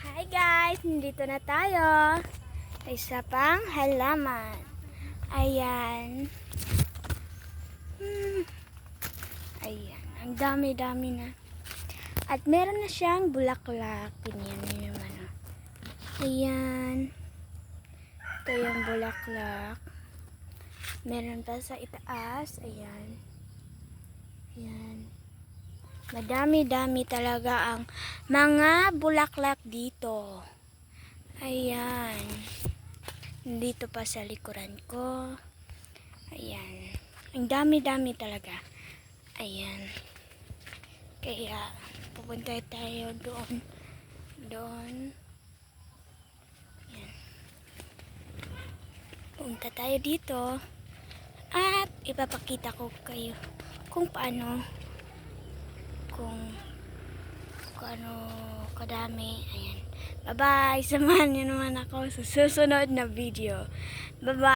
Hi guys! Nandito na tayo. Sa isa pang halaman. Ayan. Hmm. Ayan. Ang dami-dami na. At meron na siyang bulaklak. Ganyan yun naman. oh. Ayan. Ito yung bulaklak. Meron pa sa itaas. Ayan. Ayan. Madami-dami talaga ang mga bulaklak dito. Ayan. Dito pa sa likuran ko. Ayan. Ang dami-dami talaga. Ayan. Kaya, pupunta tayo doon. Doon. Ayan. Punta tayo dito. At ipapakita ko kayo kung paano kung kung ano kadami. Ayan. Bye-bye. Samahan niyo naman ako sa susunod na video. Bye-bye.